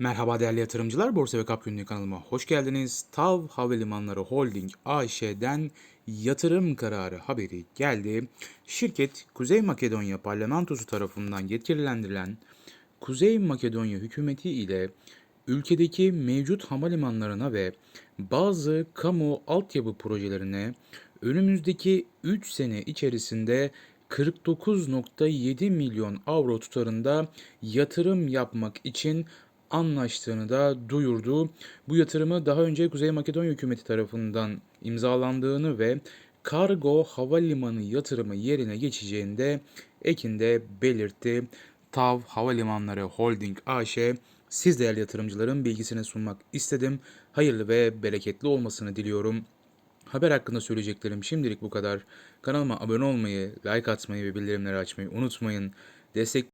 Merhaba değerli yatırımcılar, Borsa ve Kap Günlüğü kanalıma hoş geldiniz. TAV Havalimanları Holding AŞ'den yatırım kararı haberi geldi. Şirket Kuzey Makedonya parlamentosu tarafından yetkilendirilen Kuzey Makedonya hükümeti ile ülkedeki mevcut havalimanlarına ve bazı kamu altyapı projelerine önümüzdeki 3 sene içerisinde 49.7 milyon avro tutarında yatırım yapmak için anlaştığını da duyurdu. Bu yatırımı daha önce Kuzey Makedonya hükümeti tarafından imzalandığını ve kargo havalimanı yatırımı yerine geçeceğini de ekinde belirtti. TAV Havalimanları Holding AŞ siz değerli yatırımcıların bilgisine sunmak istedim. Hayırlı ve bereketli olmasını diliyorum. Haber hakkında söyleyeceklerim şimdilik bu kadar. Kanalıma abone olmayı, like atmayı ve bildirimleri açmayı unutmayın. Destek